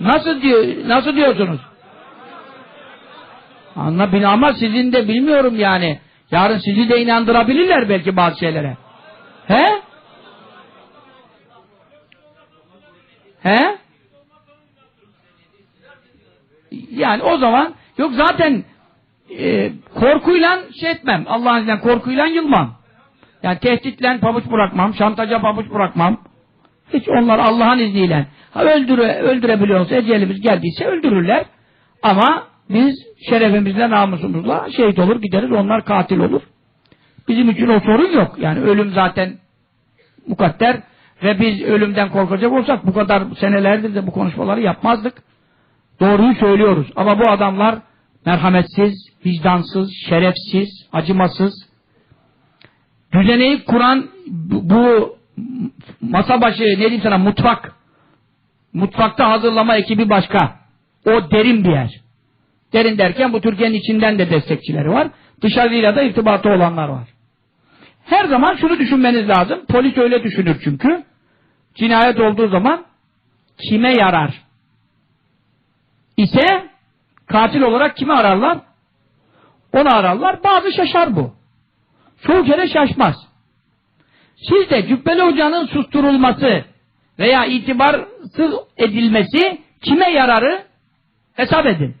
Nasıl diyor, nasıl diyorsunuz? Anla bin ama sizin de bilmiyorum yani. Yarın sizi de inandırabilirler belki bazı şeylere. He? He? Yani o zaman yok zaten e, korkuyla şey etmem. Allah'ın izniyle korkuyla yılmam. Yani tehditle pabuç bırakmam, şantaja pabuç bırakmam. Hiç onlar Allah'ın izniyle. Ha öldüre, öldürebiliyorsa ecelimiz geldiyse öldürürler. Ama biz şerefimizle, namusumuzla şehit olur gideriz. Onlar katil olur. Bizim için o sorun yok. Yani ölüm zaten mukadder ve biz ölümden korkacak olsak bu kadar senelerdir de bu konuşmaları yapmazdık. Doğruyu söylüyoruz. Ama bu adamlar merhametsiz, vicdansız, şerefsiz, acımasız. Düzeneyi kuran bu, masa başı ne diyeyim sana mutfak. Mutfakta hazırlama ekibi başka. O derin bir yer. Derin derken bu Türkiye'nin içinden de destekçileri var. Dışarıyla da irtibatı olanlar var. Her zaman şunu düşünmeniz lazım. Polis öyle düşünür çünkü. Cinayet olduğu zaman kime yarar? ise katil olarak kimi ararlar? Onu ararlar. Bazı şaşar bu. Çoğu kere şaşmaz. Siz de Cübbeli Hoca'nın susturulması veya itibarsız edilmesi kime yararı hesap edin.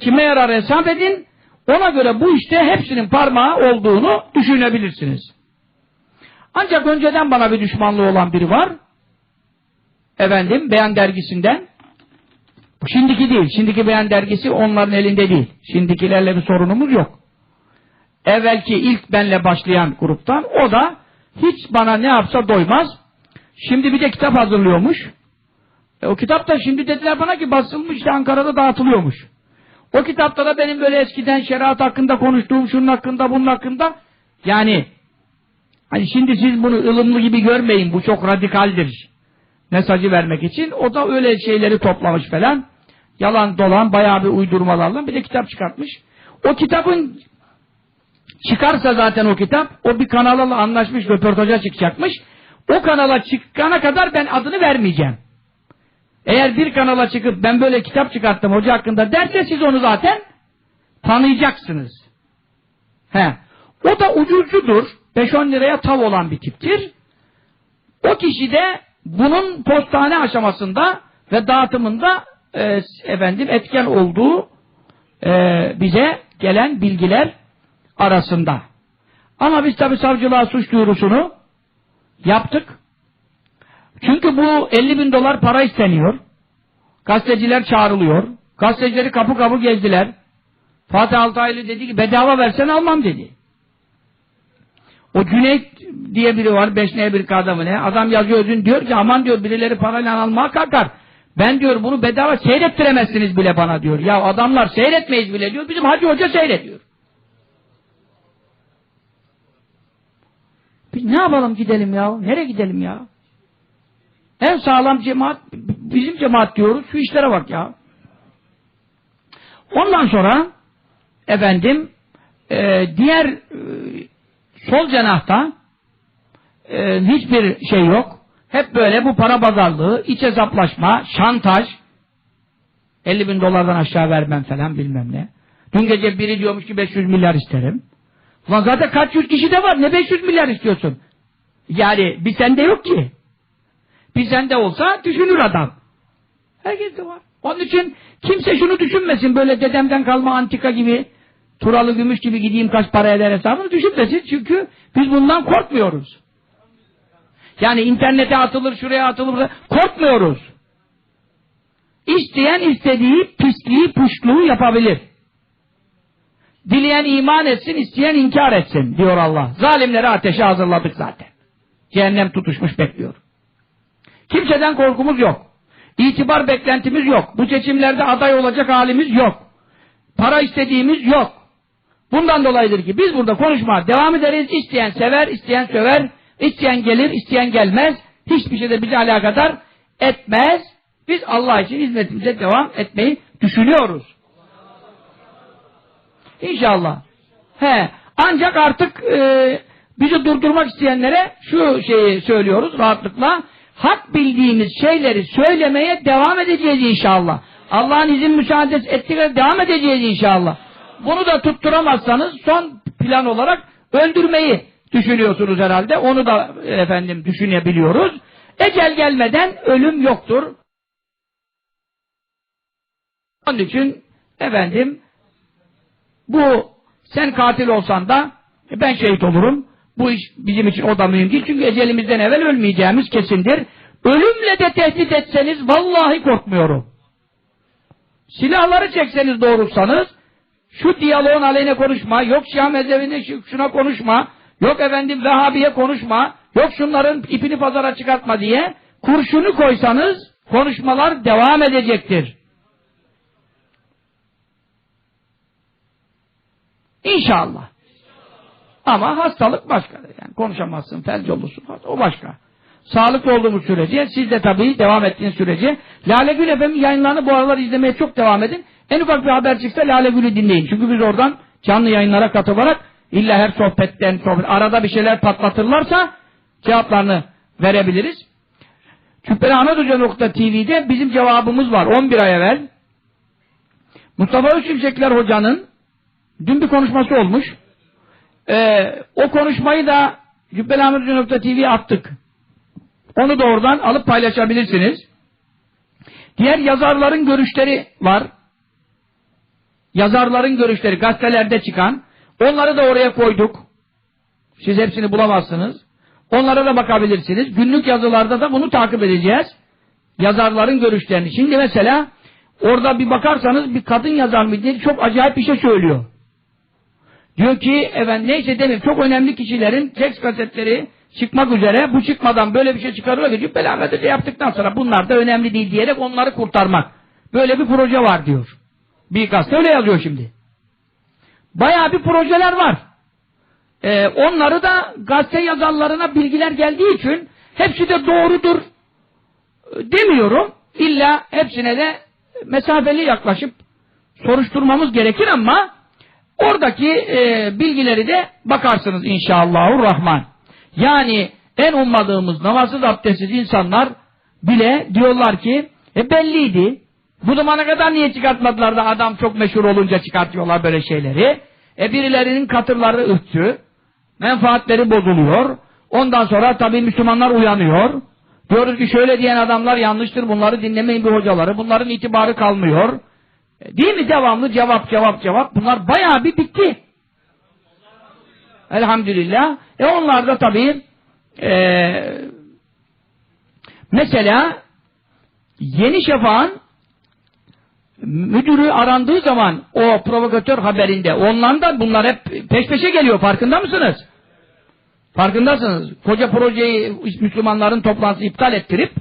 Kime yarar hesap edin. Ona göre bu işte hepsinin parmağı olduğunu düşünebilirsiniz. Ancak önceden bana bir düşmanlığı olan biri var. Efendim Beyan dergisinden. Şimdiki değil. Şimdiki Beyan dergisi onların elinde değil. Şimdikilerle bir sorunumuz yok. Evvelki ilk benle başlayan gruptan o da hiç bana ne yapsa doymaz. Şimdi bir de kitap hazırlıyormuş. E, o kitap da şimdi dediler bana ki basılmış işte Ankara'da dağıtılıyormuş. O kitapta da benim böyle eskiden şeriat hakkında konuştuğum şunun hakkında bunun hakkında yani Hani şimdi siz bunu ılımlı gibi görmeyin. Bu çok radikaldir. Mesajı vermek için. O da öyle şeyleri toplamış falan. Yalan dolan bayağı bir uydurmalarla bir de kitap çıkartmış. O kitabın çıkarsa zaten o kitap o bir kanalla anlaşmış röportaja çıkacakmış. O kanala çıkana kadar ben adını vermeyeceğim. Eğer bir kanala çıkıp ben böyle kitap çıkarttım hoca hakkında derse siz onu zaten tanıyacaksınız. He. O da ucuzcudur. 5-10 liraya tav olan bir tiptir. O kişi de bunun postane aşamasında ve dağıtımında e, efendim etken olduğu e, bize gelen bilgiler arasında. Ama biz tabi savcılığa suç duyurusunu yaptık. Çünkü bu 50 bin dolar para isteniyor. Gazeteciler çağrılıyor. Gazetecileri kapı kapı gezdiler. Fatih Altaylı dedi ki bedava versen almam dedi. O Cüneyt diye biri var, beş ne bir adamı ne? Adam yazıyor dün diyor ki aman diyor birileri parayla almaya kalkar. Ben diyor bunu bedava seyrettiremezsiniz bile bana diyor. Ya adamlar seyretmeyiz bile diyor. Bizim Hacı Hoca seyrediyor. Biz ne yapalım gidelim ya? Nereye gidelim ya? En sağlam cemaat bizim cemaat diyoruz. Şu işlere bak ya. Ondan sonra efendim e, diğer e, sol cenahta e, hiçbir şey yok. Hep böyle bu para pazarlığı, iç hesaplaşma, şantaj 50 bin dolardan aşağı vermem falan bilmem ne. Dün gece biri diyormuş ki 500 milyar isterim. Zaten kaç yüz kişi de var. Ne 500 milyar istiyorsun? Yani bir sende yok ki. Bir sende olsa düşünür adam. Herkes de var. Onun için kimse şunu düşünmesin böyle dedemden kalma antika gibi Turalı gümüş gibi gideyim kaç para eder hesabını düşünmesin. Çünkü biz bundan korkmuyoruz. Yani internete atılır, şuraya atılır. Korkmuyoruz. İsteyen istediği pisliği, puşluğu yapabilir. Dileyen iman etsin, isteyen inkar etsin diyor Allah. Zalimleri ateşe hazırladık zaten. Cehennem tutuşmuş bekliyor. Kimseden korkumuz yok. İtibar beklentimiz yok. Bu seçimlerde aday olacak halimiz yok. Para istediğimiz yok. Bundan dolayıdır ki biz burada konuşmaya devam ederiz. İsteyen sever, isteyen söver, isteyen gelir, isteyen gelmez. Hiçbir şeyde bizi alakadar etmez. Biz Allah için hizmetimize devam etmeyi düşünüyoruz. İnşallah. He, ancak artık e, bizi durdurmak isteyenlere şu şeyi söylüyoruz rahatlıkla. Hak bildiğimiz şeyleri söylemeye devam edeceğiz inşallah. Allah'ın izin müsaadesi ettikleri devam edeceğiz inşallah. Bunu da tutturamazsanız son plan olarak öldürmeyi düşünüyorsunuz herhalde. Onu da efendim düşünebiliyoruz. Ecel gelmeden ölüm yoktur. Onun için efendim bu sen katil olsan da e, ben şehit olurum. Bu iş bizim için o da mühim değil. Çünkü ecelimizden evvel ölmeyeceğimiz kesindir. Ölümle de tehdit etseniz vallahi korkmuyorum. Silahları çekseniz doğrulsanız şu diyaloğun aleyhine konuşma, yok Şia mezhebine şu- şuna konuşma, yok efendim Vehhabiye konuşma, yok şunların ipini pazara çıkartma diye kurşunu koysanız konuşmalar devam edecektir. İnşallah. Ama hastalık başkadır. Yani konuşamazsın, felç olursun. O başka. Sağlıklı olduğumuz sürece, siz de tabii devam ettiğiniz sürece Lale Gül efendim yayınlarını bu aralar izlemeye çok devam edin. En ufak bir haber çıksa Lale Gül'ü dinleyin. Çünkü biz oradan canlı yayınlara katılarak illa her sohbetten sohbet, arada bir şeyler patlatırlarsa cevaplarını verebiliriz. Cübbeli Ahmet Hoca nokta TV'de bizim cevabımız var 11 ay evvel. Mustafa Özçimşekler Hoca'nın dün bir konuşması olmuş. Ee, o konuşmayı da Cübbeli Ahmet Hoca nokta TV'ye attık. Onu da oradan alıp paylaşabilirsiniz. Diğer yazarların görüşleri var. Yazarların görüşleri gazetelerde çıkan. Onları da oraya koyduk. Siz hepsini bulamazsınız. Onlara da bakabilirsiniz. Günlük yazılarda da bunu takip edeceğiz. Yazarların görüşlerini. Şimdi mesela orada bir bakarsanız bir kadın yazar mı diye çok acayip bir şey söylüyor. Diyor ki efendim neyse demeyeyim çok önemli kişilerin seks kasetleri çıkmak üzere bu çıkmadan böyle bir şey Ahmet Hoca yaptıktan sonra bunlar da önemli değil diyerek onları kurtarmak. Böyle bir proje var diyor. Bir gazete öyle yazıyor şimdi. Bayağı bir projeler var. Ee, onları da gazete yazarlarına bilgiler geldiği için hepsi de doğrudur e, demiyorum. İlla hepsine de mesafeli yaklaşıp soruşturmamız gerekir ama oradaki e, bilgileri de bakarsınız inşallahurrahman. Yani en ummadığımız namazsız abdestsiz insanlar bile diyorlar ki e belliydi. Bu zamana kadar niye çıkartmadılar da adam çok meşhur olunca çıkartıyorlar böyle şeyleri. E birilerinin katırları ürktü. Menfaatleri bozuluyor. Ondan sonra tabii Müslümanlar uyanıyor. Diyoruz ki şöyle diyen adamlar yanlıştır. Bunları dinlemeyin bir hocaları. Bunların itibarı kalmıyor. E, Değil mi? Devamlı cevap cevap cevap. Bunlar bayağı bir bitti. Elhamdülillah. E onlar da tabii e, mesela Yeni Şafak'ın müdürü arandığı zaman o provokatör haberinde ondan da bunlar hep peş peşe geliyor farkında mısınız? Farkındasınız. Koca projeyi Müslümanların toplantısı iptal ettirip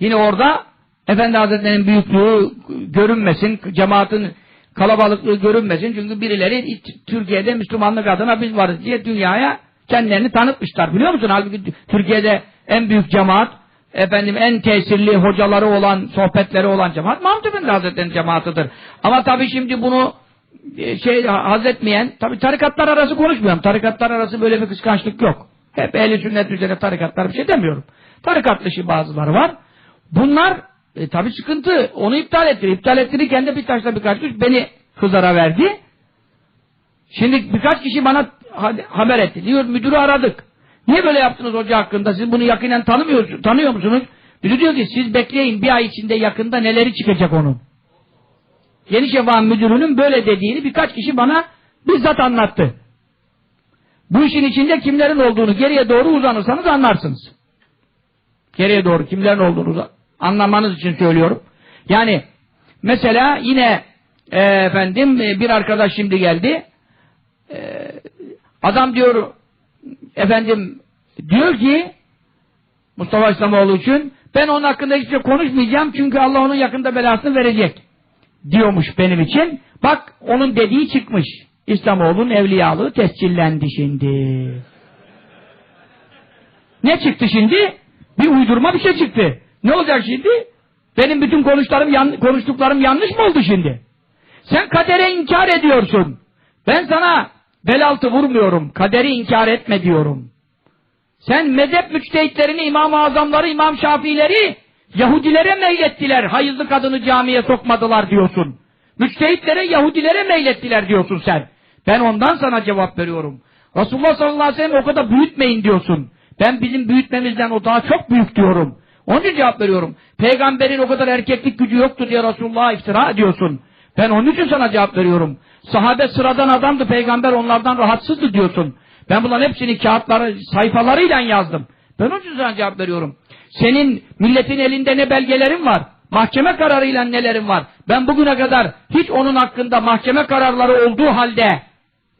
yine orada Efendi Hazretleri'nin büyüklüğü görünmesin, cemaatin kalabalıklığı görünmesin. Çünkü birileri Türkiye'de Müslümanlık adına biz varız diye dünyaya kendilerini tanıtmışlar. Biliyor musun? Halbuki Türkiye'de en büyük cemaat, efendim en tesirli hocaları olan, sohbetleri olan cemaat Mahmud Efendi Hazretleri'nin cemaatıdır. Ama tabii şimdi bunu e, şey hazretmeyen, tabii tarikatlar arası konuşmuyorum. Tarikatlar arası böyle bir kıskançlık yok. Hep ehli sünnet üzere tarikatlar bir şey demiyorum. Tarikat dışı bazıları var. Bunlar e, tabii sıkıntı. Onu iptal ettir. İptal ettirirken de bir taşla birkaç kuş beni Hızar'a verdi. Şimdi birkaç kişi bana ha- haber etti. Diyor müdürü aradık. Niye böyle yaptınız hoca hakkında? Siz bunu yakinen tanımıyorsunuz, tanıyor musunuz? Biri diyor ki siz bekleyin bir ay içinde yakında neleri çıkacak onun. Yeni Şafak'ın müdürünün böyle dediğini birkaç kişi bana bizzat anlattı. Bu işin içinde kimlerin olduğunu geriye doğru uzanırsanız anlarsınız. Geriye doğru kimlerin olduğunu uza- anlamanız için söylüyorum. Yani mesela yine e, efendim e, bir arkadaş şimdi geldi. E, adam diyor efendim diyor ki Mustafa İslamoğlu için ben onun hakkında hiçbir şey konuşmayacağım çünkü Allah onun yakında belasını verecek diyormuş benim için. Bak onun dediği çıkmış. İslamoğlu'nun evliyalığı tescillendi şimdi. Ne çıktı şimdi? Bir uydurma bir şey çıktı. Ne olacak şimdi? Benim bütün konuştuklarım, yan, konuştuklarım yanlış mı oldu şimdi? Sen kadere inkar ediyorsun. Ben sana bel altı vurmuyorum. Kaderi inkar etme diyorum. Sen mezhep müçtehitlerini, İmam-ı Azamları, İmam Şafiileri Yahudilere meylettiler. Hayızlı kadını camiye sokmadılar diyorsun. Müçtehitlere, Yahudilere meylettiler diyorsun sen. Ben ondan sana cevap veriyorum. Resulullah sallallahu aleyhi ve sellem o kadar büyütmeyin diyorsun. Ben bizim büyütmemizden o daha çok büyük diyorum. Onun için cevap veriyorum. Peygamberin o kadar erkeklik gücü yoktu diye Resulullah'a iftira ediyorsun. Ben onun için sana cevap veriyorum. Sahabe sıradan adamdı, peygamber onlardan rahatsızdı diyorsun. Ben bunların hepsini kağıtları, sayfalarıyla yazdım. Ben onun için sana cevap veriyorum. Senin milletin elinde ne belgelerin var? Mahkeme kararıyla nelerin var? Ben bugüne kadar hiç onun hakkında mahkeme kararları olduğu halde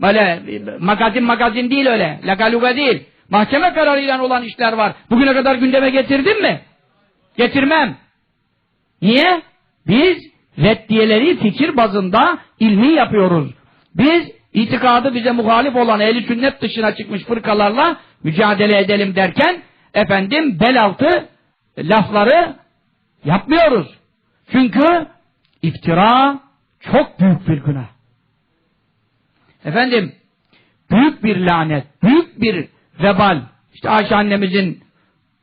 böyle magazin magazin değil öyle, lagaluga değil. Mahkeme kararıyla olan işler var. Bugüne kadar gündeme getirdin mi? Getirmem. Niye? Biz reddiyeleri fikir bazında ilmi yapıyoruz. Biz itikadı bize muhalif olan ehli sünnet dışına çıkmış fırkalarla mücadele edelim derken efendim bel altı lafları yapmıyoruz. Çünkü iftira çok büyük bir günah. Efendim büyük bir lanet, büyük bir vebal. İşte Ayşe annemizin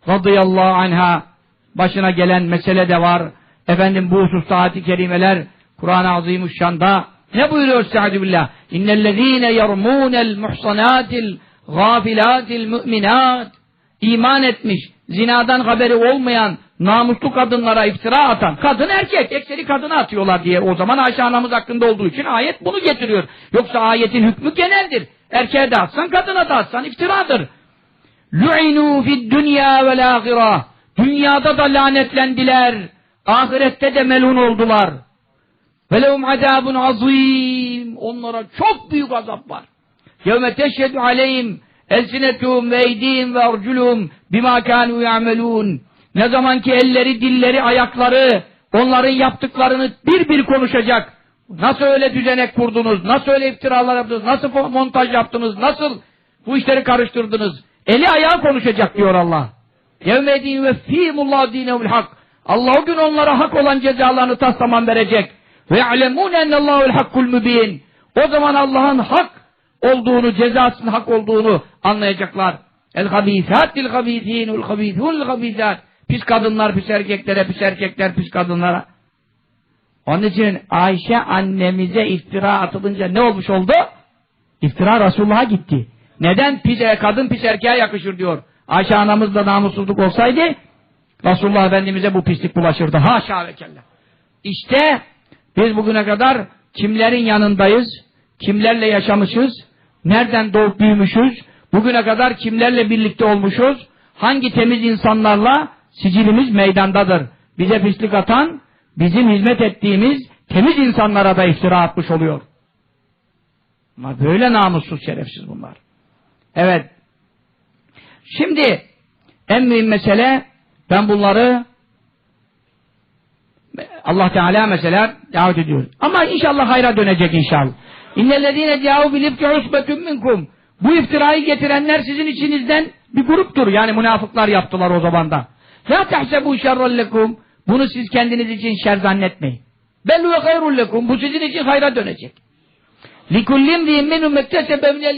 radıyallahu anha başına gelen mesele de var. Efendim bu hususta ayet-i kerimeler Kur'an-ı Azimuşşan'da ne buyuruyor Estaizu billah? İnnellezîne yermûnel muhsanatil gâfilâtil mü'minât iman etmiş, zinadan haberi olmayan namuslu kadınlara iftira atan, kadın erkek, ekseri kadına atıyorlar diye o zaman Ayşe anamız hakkında olduğu için ayet bunu getiriyor. Yoksa ayetin hükmü geneldir. Erkeğe de atsan, kadına da atsan iftiradır. Fid dünya vel ahireh. Dünyada da lanetlendiler. Ahirette de melun oldular. Ve lehum azabun azim. Onlara çok büyük azap var. Yevme teşhedü aleyhim elsinetuhum ve eydihim ve arculuhum bima kânû ya'melûn. Ne zaman ki elleri, dilleri, ayakları onların yaptıklarını bir bir konuşacak. Nasıl öyle düzenek kurdunuz? Nasıl öyle iftiralar yaptınız? Nasıl montaj yaptınız? Nasıl bu işleri karıştırdınız? Eli ayağı konuşacak diyor Allah. Yevmedin ve fîmullah dinevul hak. Allah o gün onlara hak olan cezalarını taslaman verecek. Ve ya'lemûne ennallâhu'l hakkul mübîn. O zaman Allah'ın hak olduğunu, cezasının hak olduğunu anlayacaklar. El habîsât lil habîsîn vel habîsûn lil habîsât. Pis kadınlar pis erkeklere, pis erkekler pis kadınlara. Onun için Ayşe annemize iftira atılınca ne olmuş oldu? İftira Resulullah'a gitti. Neden pis, kadın pis erkeğe yakışır diyor. Ayşe anamız namussuzluk olsaydı Resulullah Efendimiz'e bu pislik bulaşırdı. Haşa ve kella. İşte biz bugüne kadar kimlerin yanındayız, kimlerle yaşamışız, nereden doğup büyümüşüz, bugüne kadar kimlerle birlikte olmuşuz, hangi temiz insanlarla sicilimiz meydandadır. Bize pislik atan, bizim hizmet ettiğimiz temiz insanlara da iftira atmış oluyor. Ama böyle namussuz, şerefsiz bunlar. Evet. Şimdi en mühim mesele ben bunları Allah Teala mesela davet ediyor. Ama inşallah hayra dönecek inşallah. İnnellezîne câhu bilifki usbetun minkum. Bu iftirayı getirenler sizin içinizden bir gruptur. Yani münafıklar yaptılar o zamanda. La tehsebu şerran lekum. Bunu siz kendiniz için şer zannetmeyin. Bellu ve hayrun lekum. Bu sizin için hayra dönecek. Likullim diyeyim minum mektesebe minel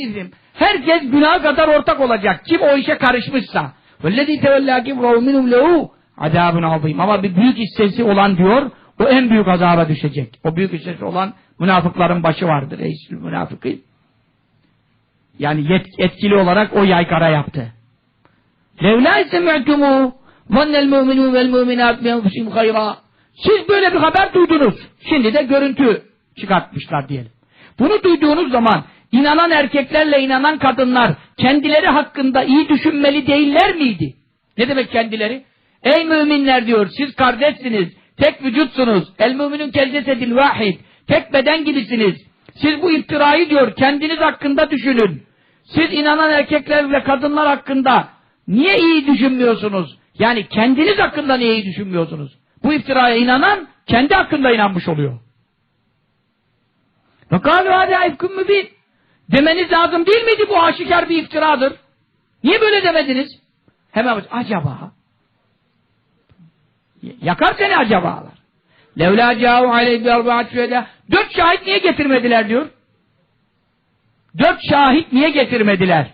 Herkes günah kadar ortak olacak. Kim o işe karışmışsa. وَالَّذ۪ي تَوَلَّا كِبْرَهُ مِنُمْ لَهُ Adabın azim. Ama bir büyük hissesi olan diyor, o en büyük azaba düşecek. O büyük hissesi olan münafıkların başı vardır. Reisül münafıkı. Yani yet, etkili olarak o yaykara yaptı. لَوْلَا سَمِعْتُمُوا ظَنَّ الْمُؤْمِنُونَ وَالْمُؤْمِنَاتِ بِيَنْفُسِهِمْ خَيْرًا Siz böyle bir haber duydunuz. Şimdi de görüntü çıkartmışlar diyelim. Bunu duyduğunuz zaman inanan erkeklerle inanan kadınlar kendileri hakkında iyi düşünmeli değiller miydi? Ne demek kendileri? Ey müminler diyor siz kardeşsiniz, tek vücutsunuz. El müminin kelcesedil vahid. Tek beden gibisiniz. Siz bu iftirayı diyor kendiniz hakkında düşünün. Siz inanan erkekler ve kadınlar hakkında niye iyi düşünmüyorsunuz? Yani kendiniz hakkında niye iyi düşünmüyorsunuz? Bu iftiraya inanan kendi hakkında inanmış oluyor. Ve kâlu hâdâ ifkün mübin. Demeniz lazım değil miydi bu aşikar bir iftiradır? Niye böyle demediniz? Hemen acaba yakar seni acabalar. Levlâ câhu aleyhi bi arba'at şühedâ Dört şahit niye getirmediler diyor. Dört şahit niye getirmediler?